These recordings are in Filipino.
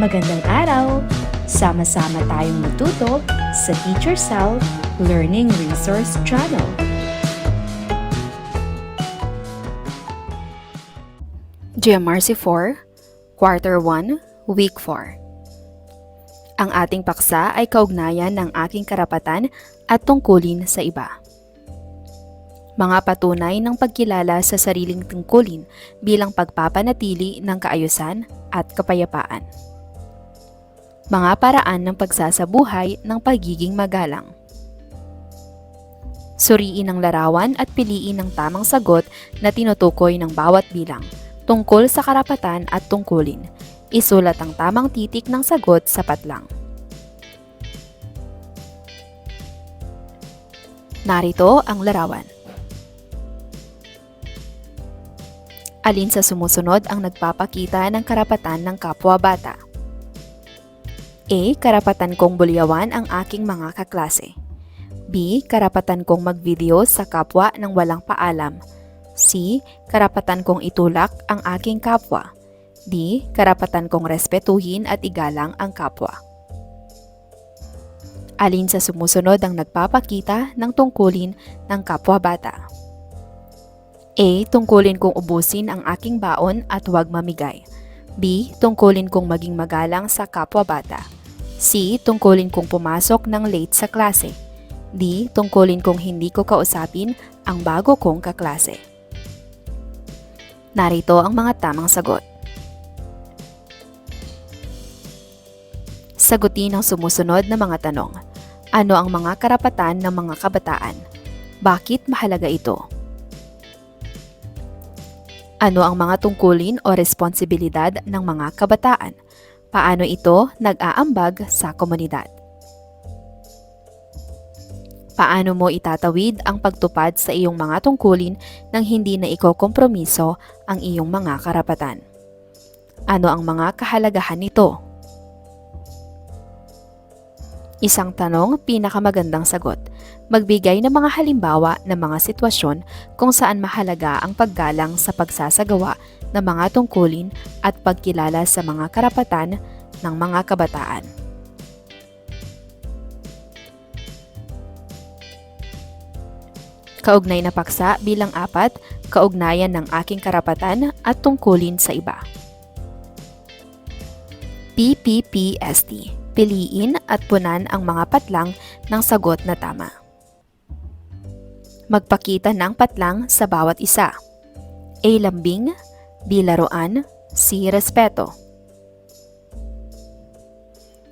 Magandang araw! Sama-sama tayong matuto sa Teacher Sal Learning Resource Channel. GMRC 4, Quarter 1, Week 4. Ang ating paksa ay kaugnayan ng aking karapatan at tungkulin sa iba. Mga patunay ng pagkilala sa sariling tungkulin bilang pagpapanatili ng kaayusan at kapayapaan. Mga paraan ng pagsasabuhay ng pagiging magalang. Suriin ang larawan at piliin ang tamang sagot na tinutukoy ng bawat bilang tungkol sa karapatan at tungkulin. Isulat ang tamang titik ng sagot sa patlang. Narito ang larawan. Alin sa sumusunod ang nagpapakita ng karapatan ng kapwa bata? A. Karapatan kong bulyawan ang aking mga kaklase. B. Karapatan kong magvideo sa kapwa ng walang paalam. C. Karapatan kong itulak ang aking kapwa. D. Karapatan kong respetuhin at igalang ang kapwa. Alin sa sumusunod ang nagpapakita ng tungkulin ng kapwa bata? A. Tungkulin kong ubusin ang aking baon at huwag mamigay. B. Tungkulin kong maging magalang sa kapwa bata. C. Tungkulin kong pumasok ng late sa klase. D. Tungkulin kong hindi ko kausapin ang bago kong kaklase. Narito ang mga tamang sagot. Sagutin ang sumusunod na mga tanong. Ano ang mga karapatan ng mga kabataan? Bakit mahalaga ito? Ano ang mga tungkulin o responsibilidad ng mga kabataan? Paano ito nag-aambag sa komunidad? Paano mo itatawid ang pagtupad sa iyong mga tungkulin nang hindi na ikokompromiso ang iyong mga karapatan? Ano ang mga kahalagahan nito? Isang tanong, pinakamagandang sagot. Magbigay ng mga halimbawa ng mga sitwasyon kung saan mahalaga ang paggalang sa pagsasagawa ng mga tungkulin at pagkilala sa mga karapatan ng mga kabataan. Kaugnay na paksa bilang apat, kaugnayan ng aking karapatan at tungkulin sa iba. PPPST Piliin at punan ang mga patlang ng sagot na tama. Magpakita ng patlang sa bawat isa. A. Lambing B. Laruan C. Respeto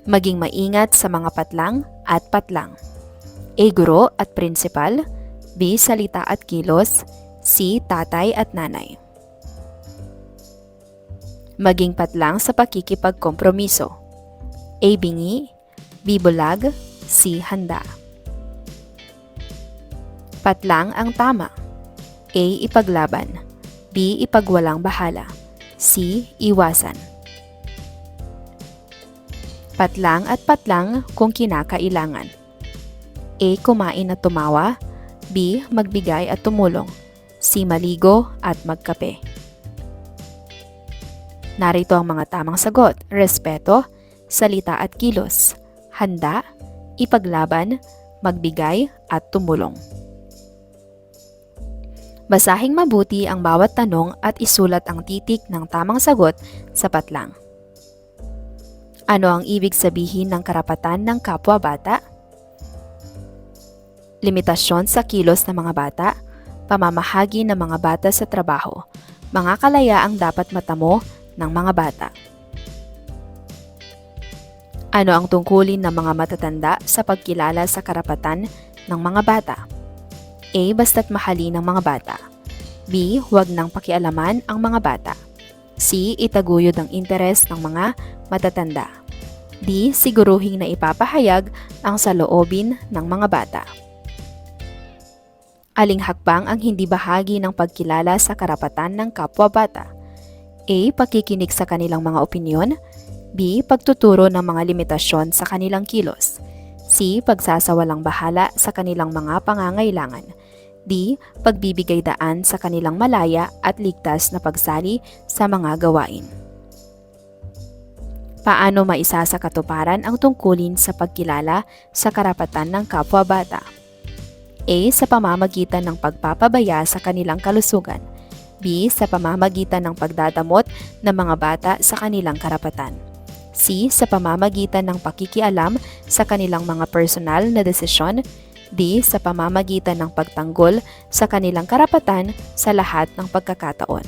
Maging maingat sa mga patlang at patlang. A. Guro at principal B. Salita at kilos C. Tatay at nanay Maging patlang sa pakikipagkompromiso. A. Bingi B. Bulag C. Handa Patlang ang tama. A. Ipaglaban B. Ipagwalang bahala C. Iwasan Patlang at patlang kung kinakailangan. A. Kumain at tumawa B. Magbigay at tumulong C. Maligo at magkape Narito ang mga tamang sagot. Respeto, salita at kilos, handa, ipaglaban, magbigay at tumulong. Basahing mabuti ang bawat tanong at isulat ang titik ng tamang sagot sa patlang. Ano ang ibig sabihin ng karapatan ng kapwa bata? Limitasyon sa kilos ng mga bata, pamamahagi ng mga bata sa trabaho, mga kalayaang dapat matamo ng mga bata. Ano ang tungkulin ng mga matatanda sa pagkilala sa karapatan ng mga bata? A. Basta't mahali ng mga bata. B. Huwag nang pakialaman ang mga bata. C. Itaguyod ang interes ng mga matatanda. D. Siguruhin na ipapahayag ang saloobin ng mga bata. Aling hakbang ang hindi bahagi ng pagkilala sa karapatan ng kapwa bata? A. Pakikinig sa kanilang mga opinyon. B. Pagtuturo ng mga limitasyon sa kanilang kilos. C. Pagsasawalang bahala sa kanilang mga pangangailangan. D. Pagbibigay daan sa kanilang malaya at ligtas na pagsali sa mga gawain. Paano maisa sa katuparan ang tungkulin sa pagkilala sa karapatan ng kapwa bata? A. Sa pamamagitan ng pagpapabaya sa kanilang kalusugan. B. Sa pamamagitan ng pagdadamot ng mga bata sa kanilang karapatan. C. Sa pamamagitan ng pakikialam sa kanilang mga personal na desisyon. D. Sa pamamagitan ng pagtanggol sa kanilang karapatan sa lahat ng pagkakataon.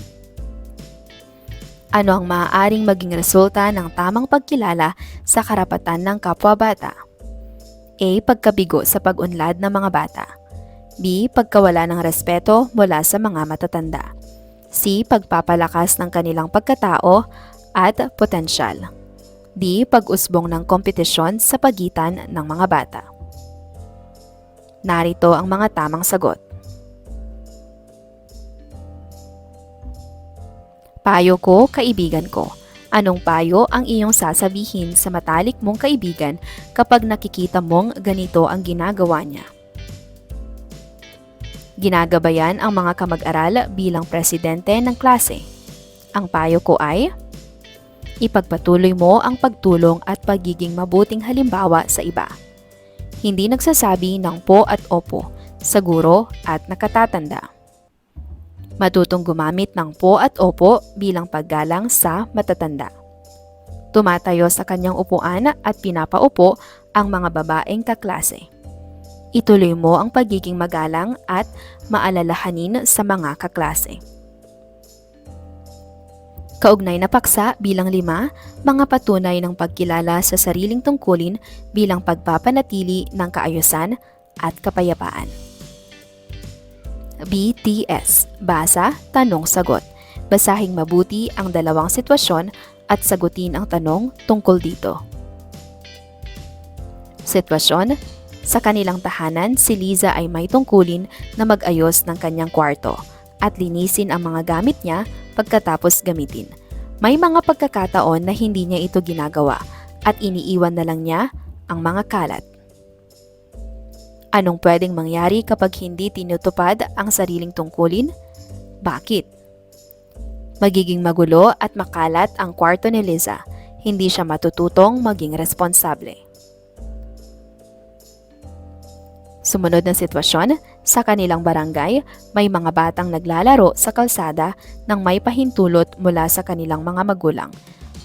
Ano ang maaaring maging resulta ng tamang pagkilala sa karapatan ng kapwa bata? A. Pagkabigo sa pag-unlad ng mga bata. B. Pagkawala ng respeto mula sa mga matatanda. C. Pagpapalakas ng kanilang pagkatao at potensyal. D. Pag-usbong ng kompetisyon sa pagitan ng mga bata. Narito ang mga tamang sagot. Payo ko, kaibigan ko. Anong payo ang iyong sasabihin sa matalik mong kaibigan kapag nakikita mong ganito ang ginagawa niya? Ginagabayan ang mga kamag-aral bilang presidente ng klase. Ang payo ko ay, ipagpatuloy mo ang pagtulong at pagiging mabuting halimbawa sa iba. Hindi nagsasabi ng po at opo, saguro at nakatatanda. Matutong gumamit ng po at opo bilang paggalang sa matatanda. Tumatayo sa kanyang upuan at pinapaupo ang mga babaeng kaklase. Ituloy mo ang pagiging magalang at maalalahanin sa mga kaklase. Kaugnay na paksa bilang lima, mga patunay ng pagkilala sa sariling tungkulin bilang pagpapanatili ng kaayusan at kapayapaan. BTS. Basa, tanong, sagot. Basahing mabuti ang dalawang sitwasyon at sagutin ang tanong tungkol dito. Sitwasyon, sa kanilang tahanan, si Liza ay may tungkulin na mag-ayos ng kanyang kwarto at linisin ang mga gamit niya pagkatapos gamitin. May mga pagkakataon na hindi niya ito ginagawa at iniiwan na lang niya ang mga kalat. Anong pwedeng mangyari kapag hindi tinutupad ang sariling tungkulin? Bakit? Magiging magulo at makalat ang kwarto ni Liza. Hindi siya matututong maging responsable. Sumunod na sitwasyon, sa kanilang barangay, may mga batang naglalaro sa kalsada nang may pahintulot mula sa kanilang mga magulang.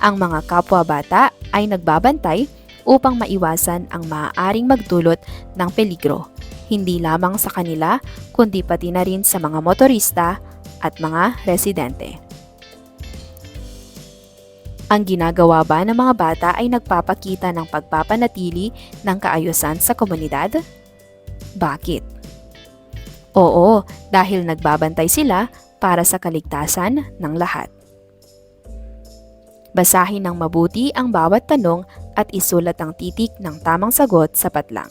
Ang mga kapwa bata ay nagbabantay upang maiwasan ang maaaring magdulot ng peligro, hindi lamang sa kanila kundi pati na rin sa mga motorista at mga residente. Ang ginagawa ba ng mga bata ay nagpapakita ng pagpapanatili ng kaayusan sa komunidad? Bakit? Oo, dahil nagbabantay sila para sa kaligtasan ng lahat. Basahin ng mabuti ang bawat tanong at isulat ang titik ng tamang sagot sapat lang.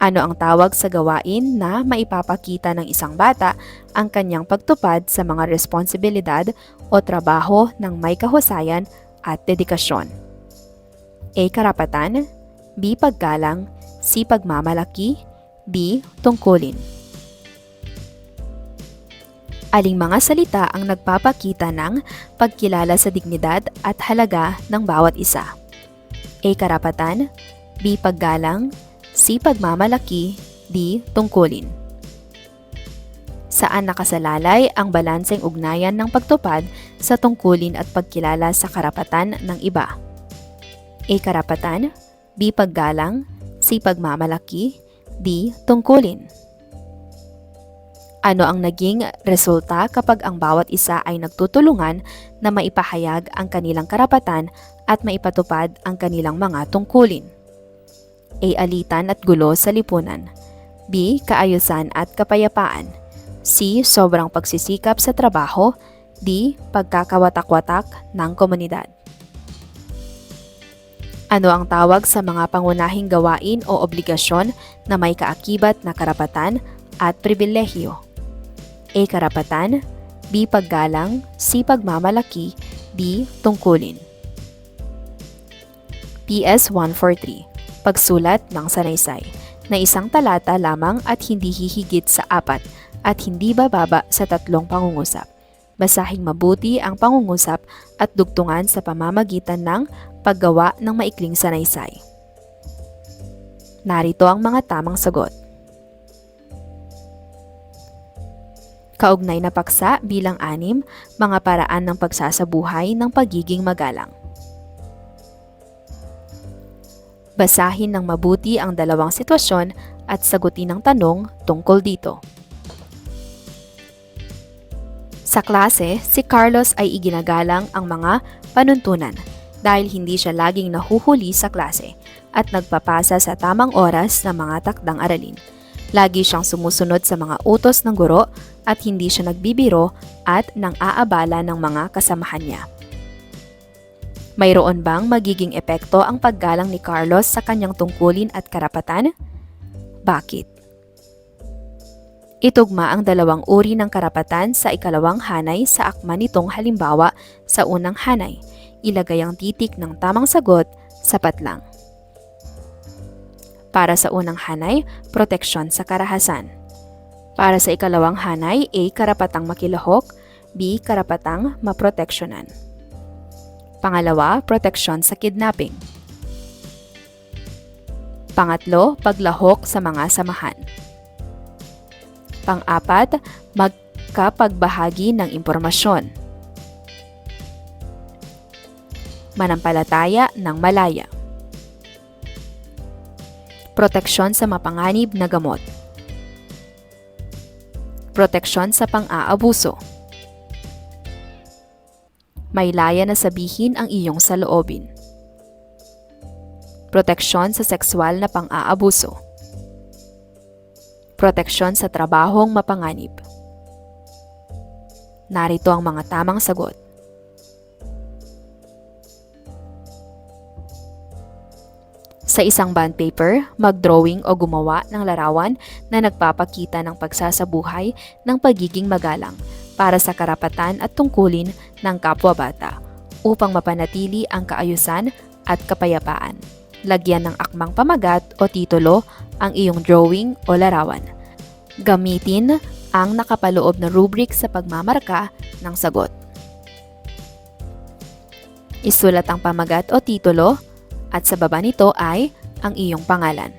Ano ang tawag sa gawain na maipapakita ng isang bata ang kanyang pagtupad sa mga responsibilidad o trabaho ng may kahusayan at dedikasyon? A. Karapatan B. Paggalang C. Pagmamalaki D. Tungkulin Aling mga salita ang nagpapakita ng pagkilala sa dignidad at halaga ng bawat isa? A. Karapatan B. Paggalang C. Pagmamalaki D. Tungkulin Saan nakasalalay ang balanseng ugnayan ng pagtupad sa tungkulin at pagkilala sa karapatan ng iba? A. Karapatan B. Paggalang C. Pagmamalaki D. Tungkulin Ano ang naging resulta kapag ang bawat isa ay nagtutulungan na maipahayag ang kanilang karapatan at maipatupad ang kanilang mga tungkulin? A. Alitan at gulo sa lipunan B. Kaayusan at kapayapaan C. Sobrang pagsisikap sa trabaho D. Pagkakawatak-watak ng komunidad ano ang tawag sa mga pangunahing gawain o obligasyon na may kaakibat na karapatan at pribilehyo? A. Karapatan B. Paggalang C. Pagmamalaki D. Tungkulin PS 143 Pagsulat ng sanaysay na isang talata lamang at hindi hihigit sa apat at hindi bababa sa tatlong pangungusap. Basahing mabuti ang pangungusap at dugtungan sa pamamagitan ng paggawa ng maikling sanaysay. Narito ang mga tamang sagot. Kaugnay na paksa bilang anim, mga paraan ng pagsasabuhay ng pagiging magalang. Basahin ng mabuti ang dalawang sitwasyon at sagutin ang tanong tungkol dito. Sa klase, si Carlos ay iginagalang ang mga panuntunan dahil hindi siya laging nahuhuli sa klase at nagpapasa sa tamang oras ng mga takdang aralin. Lagi siyang sumusunod sa mga utos ng guro at hindi siya nagbibiro at nang aabala ng mga kasamahan niya. Mayroon bang magiging epekto ang paggalang ni Carlos sa kanyang tungkulin at karapatan? Bakit? Itugma ang dalawang uri ng karapatan sa ikalawang hanay sa akma nitong halimbawa sa unang hanay. Ilagay ang titik ng tamang sagot, sapat lang. Para sa unang hanay, proteksyon sa karahasan. Para sa ikalawang hanay, A. Karapatang makilahok, B. Karapatang maproteksyonan. Pangalawa, proteksyon sa kidnapping. Pangatlo, paglahok sa mga samahan. Pang-apat, magkapagbahagi ng impormasyon. Manampalataya ng malaya. Proteksyon sa mapanganib na gamot. Proteksyon sa pang-aabuso. May laya na sabihin ang iyong saloobin. Proteksyon sa sexual na pang-aabuso. Proteksyon sa trabahong mapanganib. Narito ang mga tamang sagot. Sa isang bond paper, mag-drawing o gumawa ng larawan na nagpapakita ng pagsasabuhay ng pagiging magalang para sa karapatan at tungkulin ng kapwa-bata upang mapanatili ang kaayusan at kapayapaan. Lagyan ng akmang pamagat o titulo ang iyong drawing o larawan. Gamitin ang nakapaloob na rubric sa pagmamarka ng sagot. Isulat ang pamagat o titulo at sa baba nito ay ang iyong pangalan.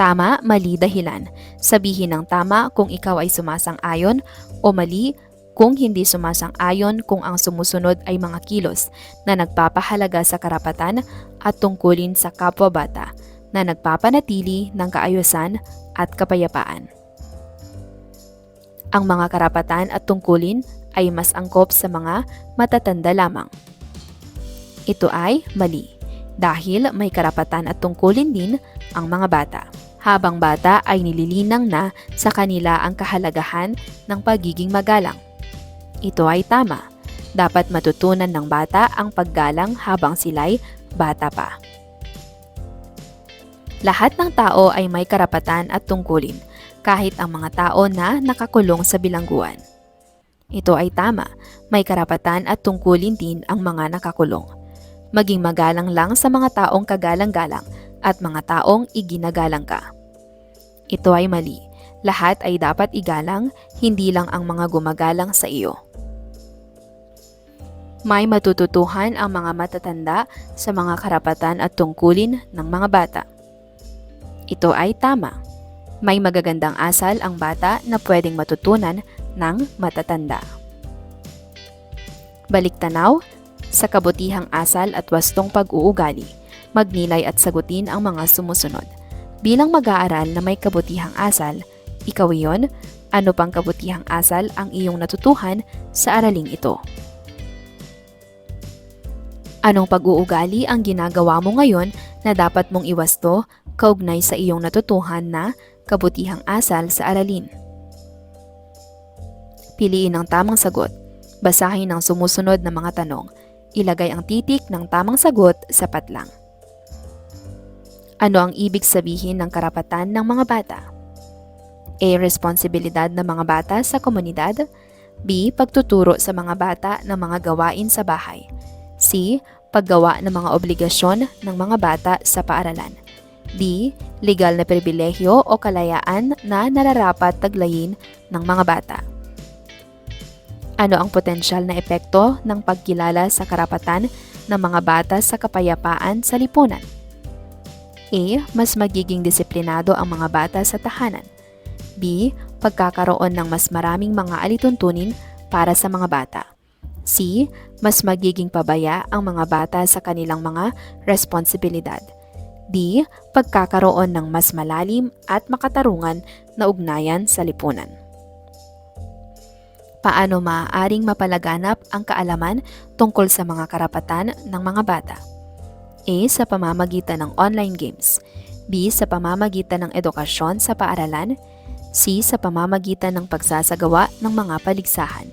Tama, mali, dahilan. Sabihin ng tama kung ikaw ay sumasang-ayon o mali kung hindi sumasang-ayon kung ang sumusunod ay mga kilos na nagpapahalaga sa karapatan at tungkulin sa kapwa-bata na nagpapanatili ng kaayusan at kapayapaan. Ang mga karapatan at tungkulin ay mas angkop sa mga matatanda lamang. Ito ay mali dahil may karapatan at tungkulin din ang mga bata. Habang bata ay nililinang na sa kanila ang kahalagahan ng pagiging magalang. Ito ay tama. Dapat matutunan ng bata ang paggalang habang sila'y bata pa. Lahat ng tao ay may karapatan at tungkulin, kahit ang mga tao na nakakulong sa bilangguan. Ito ay tama, may karapatan at tungkulin din ang mga nakakulong. Maging magalang lang sa mga taong kagalang-galang at mga taong iginagalang ka. Ito ay mali. Lahat ay dapat igalang, hindi lang ang mga gumagalang sa iyo. May matututuhan ang mga matatanda sa mga karapatan at tungkulin ng mga bata. Ito ay tama. May magagandang asal ang bata na pwedeng matutunan ng matatanda. Balik tanaw, sa kabutihang asal at wastong pag-uugali, magnilay at sagutin ang mga sumusunod. Bilang mag-aaral na may kabutihang asal, ikaw iyon, ano pang kabutihang asal ang iyong natutuhan sa araling ito? Anong pag-uugali ang ginagawa mo ngayon na dapat mong iwasto kaugnay sa iyong natutuhan na kabutihang asal sa aralin? Piliin ang tamang sagot. Basahin ang sumusunod na mga tanong. Ilagay ang titik ng tamang sagot sapat lang. Ano ang ibig sabihin ng karapatan ng mga bata? A. Responsibilidad ng mga bata sa komunidad. B. Pagtuturo sa mga bata ng mga gawain sa bahay. C. Paggawa ng mga obligasyon ng mga bata sa paaralan. D. Legal na pribilehyo o kalayaan na nararapat taglayin ng mga bata. Ano ang potensyal na epekto ng pagkilala sa karapatan ng mga bata sa kapayapaan sa lipunan? A. Mas magiging disiplinado ang mga bata sa tahanan. B. Pagkakaroon ng mas maraming mga alituntunin para sa mga bata. C. Mas magiging pabaya ang mga bata sa kanilang mga responsibilidad. D. Pagkakaroon ng mas malalim at makatarungan na ugnayan sa lipunan. Paano maaaring mapalaganap ang kaalaman tungkol sa mga karapatan ng mga bata? A. Sa pamamagitan ng online games. B. Sa pamamagitan ng edukasyon sa paaralan. C. Sa pamamagitan ng pagsasagawa ng mga paligsahan.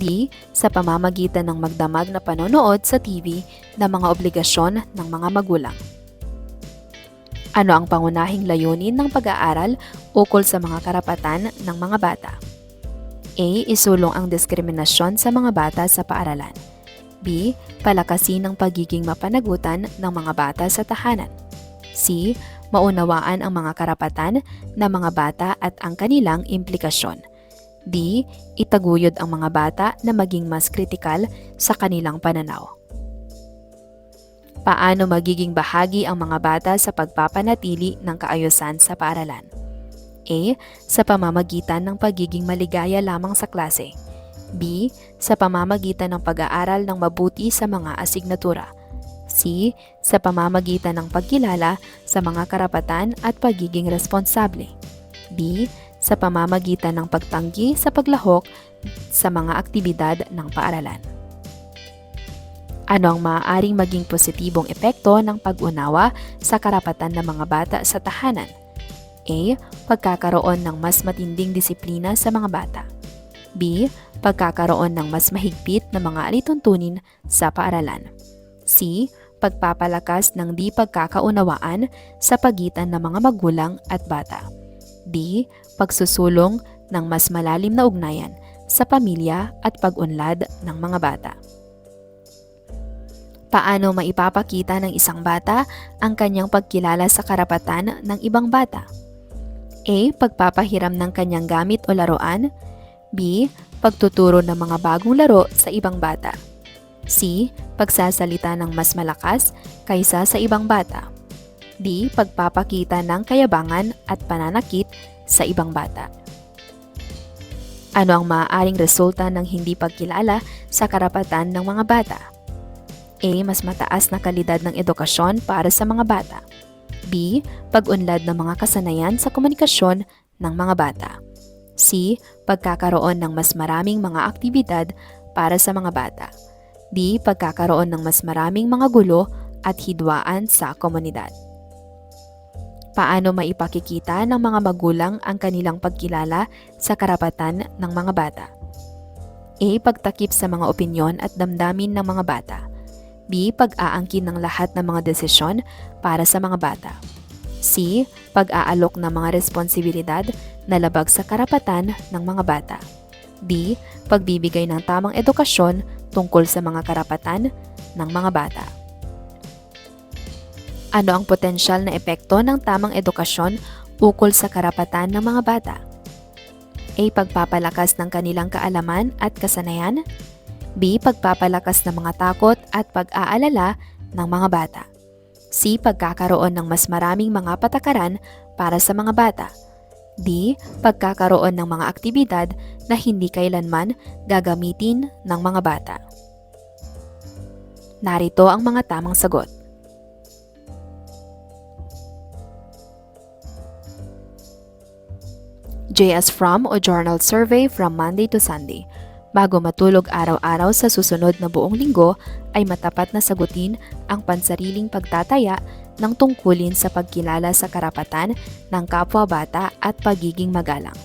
D. Sa pamamagitan ng magdamag na panonood sa TV ng mga obligasyon ng mga magulang. Ano ang pangunahing layunin ng pag-aaral ukol sa mga karapatan ng mga bata? A. Isulong ang diskriminasyon sa mga bata sa paaralan. B. Palakasin ang pagiging mapanagutan ng mga bata sa tahanan. C. Maunawaan ang mga karapatan ng mga bata at ang kanilang implikasyon. D. Itaguyod ang mga bata na maging mas kritikal sa kanilang pananaw. Paano magiging bahagi ang mga bata sa pagpapanatili ng kaayusan sa paaralan? A. Sa pamamagitan ng pagiging maligaya lamang sa klase. B. Sa pamamagitan ng pag-aaral ng mabuti sa mga asignatura. C. Sa pamamagitan ng pagkilala sa mga karapatan at pagiging responsable. D. Sa pamamagitan ng pagtanggi sa paglahok sa mga aktibidad ng paaralan. Ano ang maaaring maging positibong epekto ng pag-unawa sa karapatan ng mga bata sa tahanan? A. Pagkakaroon ng mas matinding disiplina sa mga bata. B. Pagkakaroon ng mas mahigpit na mga alituntunin sa paaralan. C. Pagpapalakas ng di pagkakaunawaan sa pagitan ng mga magulang at bata. D. Pagsusulong ng mas malalim na ugnayan sa pamilya at pag-unlad ng mga bata. Paano maipapakita ng isang bata ang kanyang pagkilala sa karapatan ng ibang bata? A. Pagpapahiram ng kanyang gamit o laruan. B. Pagtuturo ng mga bagong laro sa ibang bata. C. Pagsasalita ng mas malakas kaysa sa ibang bata. D. Pagpapakita ng kayabangan at pananakit sa ibang bata. Ano ang maaaring resulta ng hindi pagkilala sa karapatan ng mga bata? A. Mas mataas na kalidad ng edukasyon para sa mga bata. B. Pag-unlad ng mga kasanayan sa komunikasyon ng mga bata. C. Pagkakaroon ng mas maraming mga aktibidad para sa mga bata. D. Pagkakaroon ng mas maraming mga gulo at hidwaan sa komunidad. Paano maipakikita ng mga magulang ang kanilang pagkilala sa karapatan ng mga bata? A. Pagtakip sa mga opinyon at damdamin ng mga bata. B. Pag-aangkin ng lahat ng mga desisyon para sa mga bata. C. Pag-aalok ng mga responsibilidad na labag sa karapatan ng mga bata. D. Pagbibigay ng tamang edukasyon tungkol sa mga karapatan ng mga bata. Ano ang potensyal na epekto ng tamang edukasyon ukol sa karapatan ng mga bata? A. Pagpapalakas ng kanilang kaalaman at kasanayan. B. Pagpapalakas ng mga takot at pag-aalala ng mga bata. C. Pagkakaroon ng mas maraming mga patakaran para sa mga bata. D. Pagkakaroon ng mga aktibidad na hindi kailanman gagamitin ng mga bata. Narito ang mga tamang sagot. JS From o Journal Survey from Monday to Sunday. Bago matulog araw-araw sa susunod na buong linggo ay matapat na sagutin ang pansariling pagtataya ng tungkulin sa pagkilala sa karapatan ng kapwa-bata at pagiging magalang.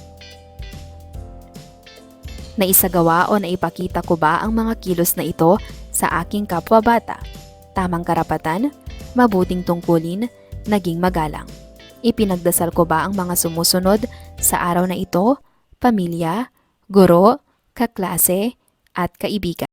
Naisagawa o naipakita ko ba ang mga kilos na ito sa aking kapwa-bata? Tamang karapatan, mabuting tungkulin, naging magalang. Ipinagdasal ko ba ang mga sumusunod sa araw na ito? Pamilya, guro, kaklase, at kaibigan.